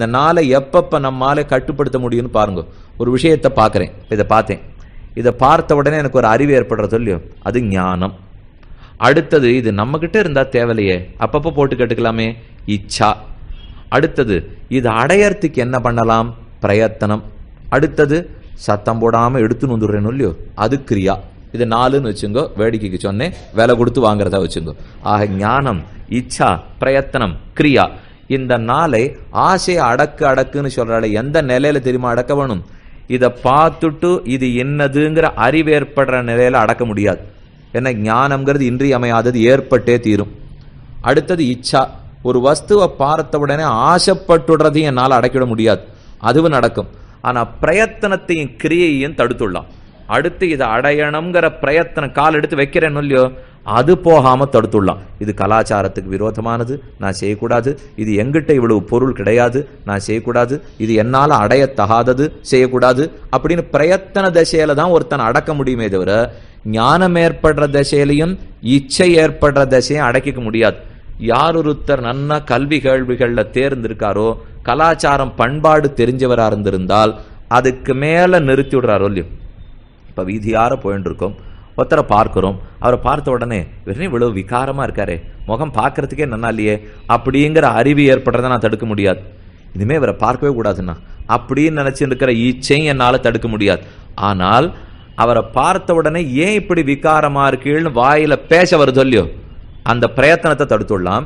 இந்த நாளை எப்பப்ப நம்மால கட்டுப்படுத்த முடியும்னு பாருங்க. ஒரு விஷயத்தை பார்க்குறேன். இதை பார்த்தேன். இதை பார்த்த உடனே எனக்கு ஒரு அறிவு ஏற்படுறது இல்லையோ? அது ஞானம். அடுத்தது இது நம்ம கிட்ட இருந்தா தேவையில்லையே. அப்பப்ப போட்டு கேட்டுக்கலாமே. இச்சா. அடுத்தது இது அடையறதுக்கு என்ன பண்ணலாம்? பிரயத்தனம். அடுத்தது சத்தம் போடாம எடுத்துன்னு வந்துடுறேன்னு இல்லையோ? அது கிரியா. இது நாலுன்னு வச்சுங்கோ வேடிக்கைக்கு சொன்னேன். விலை கொடுத்து வாங்குறதா வச்சுங்கோ. ஆக ஞானம் இச்சா பிரயத்தனம் கிரியா. இந்த நாளை ஆசையை அடக்கு அடக்குன்னு சொல்றாள் எந்த நிலையில தெரியுமா அடக்க வேணும்? இதை பார்த்துட்டு இது என்னதுங்கிற அறிவு ஏற்படுற நிலையில அடக்க முடியாது. ஏன்னா ஞானம்ங்கிறது இன்றியமையாதது ஏற்பட்டே தீரும். அடுத்தது இச்சா. ஒரு வஸ்துவை பார்த்த உடனே ஆசைப்பட்டுடுறதையும் என்னால் அடக்கிட முடியாது. அதுவும் நடக்கும். ஆனால் பிரயத்தனத்தையும் கிரியையும் தடுத்துடலாம். அடுத்து இதை அடையணுங்கிற பிரயத்தனம் கால் எடுத்து வைக்கிறேன்னு இல்லையோ அது போகாமல் தடுத்துடலாம். இது கலாச்சாரத்துக்கு விரோதமானது. நான் செய்யக்கூடாது. இது எங்கிட்ட இவ்வளவு பொருள் கிடையாது. நான் செய்யக்கூடாது. இது என்னால் அடையத்தகாதது. செய்யக்கூடாது. அப்படின்னு பிரயத்தன தசையில தான் ஒருத்தன் அடக்க முடியுமே தவிர ஞானம் ஏற்படுற தசையிலையும் இச்சை ஏற்படுற தசையும் அடக்கிக்க முடியாது. யார் ஒருத்தர் நன்னா கல்வி கேள்விகளில் தேர்ந்திருக்காரோ கலாச்சாரம் பண்பாடு தெரிஞ்சவராக இருந்திருந்தால் அதுக்கு மேலே நிறுத்தி விடுறாரோ இல்லையோ? இப்போ வீதியார போயின்னு இருக்கோம் ஒருத்தரை பார்க்கிறோம். அவரை பார்த்த உடனே வெறும் இவ்வளவு விகாரமா இருக்காரு. முகம் பார்க்கறதுக்கே நல்லா இல்லையே. அப்படிங்கிற அறிவு ஏற்படுறதை நான் தடுக்க முடியாது. இனிமே இவரை பார்க்கவே கூடாதுன்னா அப்படின்னு நினைச்சுட்டு இருக்கிற ஈச்சையும் என்னால் தடுக்க முடியாது. ஆனால் அவரை பார்த்த உடனே ஏன் இப்படி விகாரமா இருக்கீள்னு வாயில பேச வருதோ இல்லையோ அந்த பிரயத்தனத்தை தடுத்துடலாம்.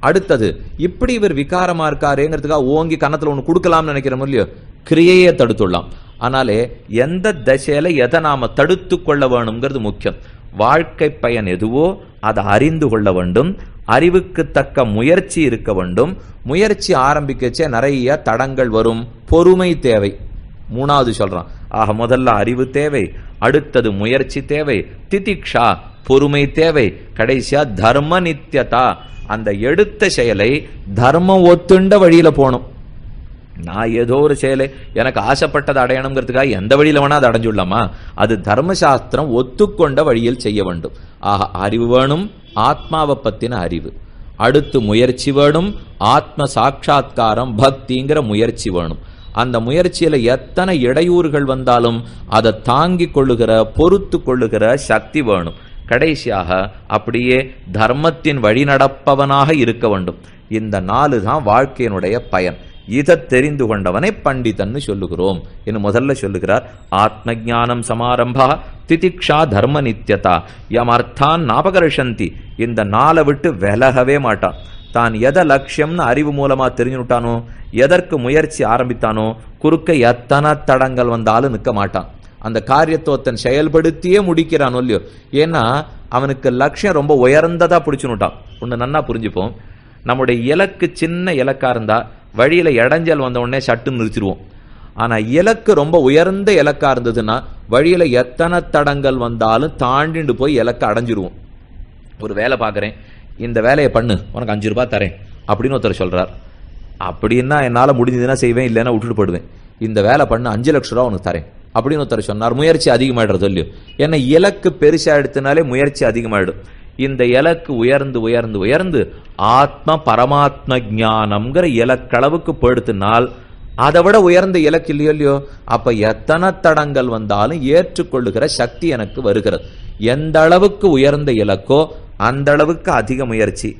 அடுத்தது இப்படி இவர் விகாரமா இருக்காருங்கிறதுக்காக ஓங்கி கன்னத்தில் ஒன்று கொடுக்கலாம்னு நினைக்கிறோம் இல்லையோ? கிரியையை தடுத்துடலாம். ஆனாலே எந்த தசையில எதை நாம தடுத்து கொள்ள வேணுங்கிறது முக்கியம். வாழ்க்கை பயன் எதுவோ அதை அறிந்து கொள்ள வேண்டும். அறிவுக்கு தக்க முயற்சி இருக்க வேண்டும். முயற்சி ஆரம்பிக்கச்சே நிறைய தடங்கள் வரும். பொறுமை தேவை. மூணாவது சொல்றான். ஆக முதல்ல அறிவு தேவை. அடுத்தது முயற்சி தேவை. திதிக்ஷா பொறுமை தேவை. கடைசியா தர்ம நித்தியதா. அந்த எடுத்த செயலை தர்மம் ஒத்துண்ட வழியில போகணும். நான் ஏதோ ஒரு செயலை எனக்கு ஆசைப்பட்டதை அடையணுங்கிறதுக்காக எந்த வழியில் வேணால் அதை அடைஞ்சுள்ளமா அது தர்மசாஸ்திரம் ஒத்துக்கொண்ட வழியில் செய்ய வேண்டும். ஆக அறிவு வேணும் ஆத்மாவை பற்றின அறிவு. அடுத்து முயற்சி வேணும் ஆத்ம சாட்சா்காரம் பக்திங்கிற முயற்சி வேணும். அந்த முயற்சியில் எத்தனை இடையூறுகள் வந்தாலும் அதை தாங்கி கொள்ளுகிற பொறுத்து கொள்ளுகிற சக்தி வேணும். கடைசியாக அப்படியே தர்மத்தின் வழி நடப்பவனாக இருக்க வேண்டும். இந்த நாலு தான் வாழ்க்கையினுடைய பயன். இதை தெரிந்து கொண்டவனை பண்டிதன்னு சொல்லுகிறோம் என்று முதல்ல சொல்லுகிறார். ஆத்ம ஜானம் சமாரம்பா திதிக்ஷா தர்ம நித்தியதா யமர்த்தான் ஞாபகரிஷந்தி இந்த நாளை விட்டு விலகவே மாட்டான். தான் எதை லட்சியம்னு அறிவு மூலமா தெரிஞ்சுட்டானோ எதற்கு முயற்சி ஆரம்பித்தானோ குறுக்க எத்தனை தடங்கள் வந்தாலும் நிற்க மாட்டான். அந்த காரியத்தை செயல்படுத்தியே முடிக்கிறான் இல்லையோ. ஏன்னா அவனுக்கு லட்சியம் ரொம்ப உயர்ந்ததா பிடிச்சுனுட்டான் ஒன்று நன்னா புரிஞ்சுப்போம். நம்முடைய இலக்கு சின்ன இலக்கா இருந்தா வழியில் இடைஞ்சல் வந்த உடனே சட்டுன்னு நிறுத்திடுவோம் ஆனால் இலக்கு ரொம்ப உயர்ந்த இலக்கா இருந்ததுன்னா வழியில் எத்தனை தடங்கள் வந்தாலும் தாண்டிண்டு போய் இலக்கை அடைஞ்சிருவோம். ஒரு வேலை பார்க்குறேன் இந்த வேலையை பண்ணு. உனக்கு அஞ்சு ரூபா தரேன். அப்படின்னு ஒருத்தர் சொல்கிறார் அப்படின்னா என்னால் முடிஞ்சதுன்னா செய்வேன் இல்லைன்னா விட்டுட்டு போடுவேன் இந்த வேலை பண்ணு அஞ்சு லட்ச ரூபா உனக்கு தரேன். அப்படின்னு ஒருத்தர் சொன்னார். முயற்சி அதிகமாகிடுறது இல்லையோ. ஏன்னா இலக்கு பெருசாக எடுத்தனாலே முயற்சி அதிகமாகிடும் இந்த இலக்கு உயர்ந்து உயர்ந்து உயர்ந்து ஆத்ம பரமாத்ம ஜானம்ங்கிற இலக்களவுக்கு போயிடுத்துனால் அதை விட உயர்ந்த இலக்கு இல்லையோ இல்லையோ அப்ப எத்தனை தடங்கள் வந்தாலும் ஏற்றுக்கொள்ளுகிற சக்தி எனக்கு வருகிறது. எந்த அளவுக்கு உயர்ந்த இலக்கோ அந்த அளவுக்கு அதிக முயற்சி.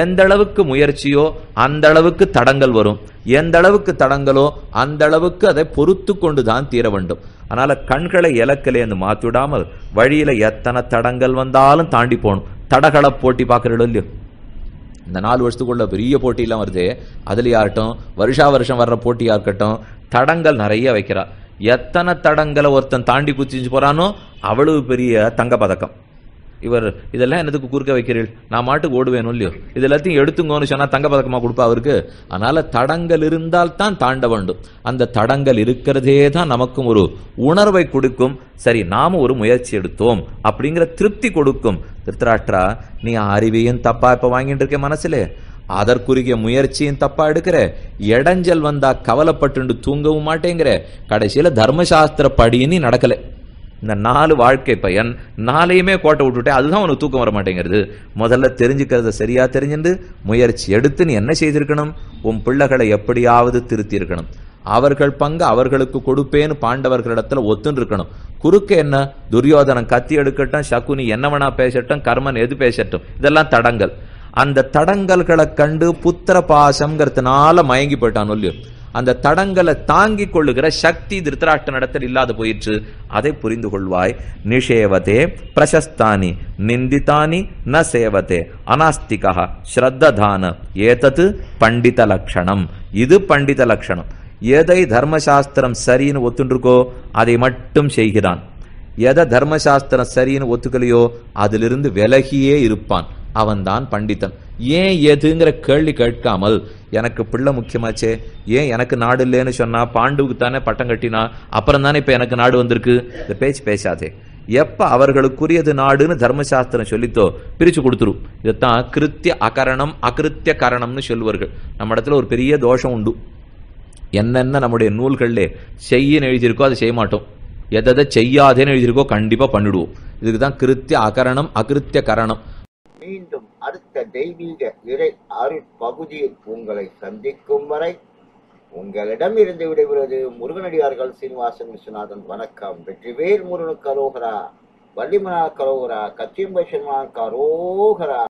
எந்த அளவுக்கு முயற்சியோ அந்த அளவுக்கு தடங்கள் வரும். எந்த அளவுக்கு தடங்களோ அந்த அளவுக்கு அதை பொறுத்து கொண்டு தான் தீர வேண்டும். அதனால கண்களை இலக்கிலேருந்து மாத்திவிடாமல் வழியில எத்தனை தடங்கள் வந்தாலும் தாண்டி போகணும். தடகள போட்டி பார்க்கறோம் இல்லையோ? இந்த நாலு வருஷத்துக்குள்ள பெரிய போட்டியெல்லாம் வருது. அதுலேயா இருக்கட்டும் வருஷா வருஷம் வர்ற போட்டியாக இருக்கட்டும் தடங்கள் நிறைய வைக்கிறா. எத்தனை தடங்களை ஒருத்தன் தாண்டி குச்சிஞ்சு போகிறானோ அவ்வளவு பெரிய தங்க பதக்கம் இவர் இதெல்லாம் என்னதுக்கு குறுக்க வைக்கிறீர்கள்? நான் மாட்டுக்கு ஓடுவேணும் இல்லையோ? இது எல்லாத்தையும் எடுத்துங்கன்னு சொன்னா தங்க பதக்கமா கொடுப்பா அவருக்கு? அதனால தடங்கள் இருந்தால் தான் தாண்ட வேண்டும். அந்த தடங்கள் இருக்கிறதே தான் நமக்கும் ஒரு உணர்வை கொடுக்கும். சரி நாம ஒரு முயற்சி எடுத்தோம் அப்படிங்கிற திருப்தி கொடுக்கும். திருத்தராஷ்டிரா நீ அறிவையும் தப்பா இப்ப வாங்கிட்டு இருக்க மனசுல? அதற்குரிய முயற்சியும் தப்பா எடுக்கிற? இடைஞ்சல் வந்தா கவலைப்பட்டு தூங்கவும் மாட்டேங்கிற? கடைசியில தர்மசாஸ்திர படின்னு நடக்கலை. இந்த நாலு வாழ்க்கை பயன் நாளையுமே கோட்டை விட்டுட்டே அதுதான் உனக்கு தூக்கம் வர மாட்டேங்கிறது முதல்ல தெரிஞ்சுக்கிறத சரியா தெரிஞ்சுட்டு முயற்சி எடுத்து நீ என்ன செய்திருக்கணும்? உன் பிள்ளைகளை எப்படியாவது திருத்தியிருக்கணும். அவர்கள் பங்கு அவர்களுக்கு கொடுப்பேன்னு பாண்டவர்களிடத்துல ஒத்துன்னு இருக்கணும் குறுக்க என்ன? துரியோதனம் கத்தி எடுக்கட்டும் சகுனி என்னவனா பேசட்டும் கர்மன் எது பேசட்டும் இதெல்லாம் தடங்கள். அந்த தடங்கல்களை கண்டு புத்திர பாசம்ங்கிறதுனால மயங்கி போயிட்டான் ஒல்லியும் அந்த தடங்களை தாங்கிக் கொள்ளுகிற சக்தி திருத்தராஷ்ட நடத்தல் இல்லாத போயிற்று. அதை புரிந்து கொள்வாய். நிஷேவதே பிரசஸ்தானி நிந்திதானி ந சேவதே அனாஸ்திகா ஸ்ரத்ததான ஏதத்து பண்டித லட்சணம் இது பண்டித லட்சணம் எதை தர்மசாஸ்திரம் சரின்னு ஒத்துன்றிருக்கோ அதை மட்டும் செய்கிறான். எதை தர்மசாஸ்திரம் சரின்னு ஒத்துக்கலையோ அதிலிருந்து விலகியே இருப்பான். அவன்தான் பண்டிதன். ஏன் எதுங்கிற கேள்வி கேட்காமல் எனக்கு பிள்ளை முக்கியமாச்சே ஏன் எனக்கு நாடு இல்லைன்னு சொன்னா பாண்டுவுக்கு தானே பட்டம் கட்டினா அப்புறம் தானே இப்ப எனக்கு நாடு வந்திருக்கு? இந்த பேச்சு பேசாதே. எப்ப அவர்களுக்குரியது நாடுன்னு தர்மசாஸ்திரம் சொல்லித்தோ பிரிச்சு கொடுத்துரும். இதைத்தான் கிருத்திய அகரணம் அகிருத்திய கரணம்னு சொல்லுவார்கள். நம்ம இடத்துல ஒரு பெரிய தோஷம் உண்டு. என்னென்ன நம்முடைய நூல்களிலே செய்யன்னு எழுதியிருக்கோ அதை செய்ய மாட்டோம். எதை செய்யாதேன்னு எழுதியிருக்கோ கண்டிப்பா பண்ணிடுவோம். இதுக்கு தான் கிருத்திய அகரணம் அகிருத்திய கரணம். மீண்டும் அடுத்த தெய்வீக இறை அருட்பகுதியில் உங்களை சந்திக்கும் வரை உங்களிடம் இருந்து விடைபெறுவது முருகனடியார்கள் சீனிவாசன் விஸ்வநாதன். வணக்கம். வெற்றிவேல் முருகனுக்கு அரோகரா வள்ளிமனா கரோகரா கச்சியம்பை கரோகரா.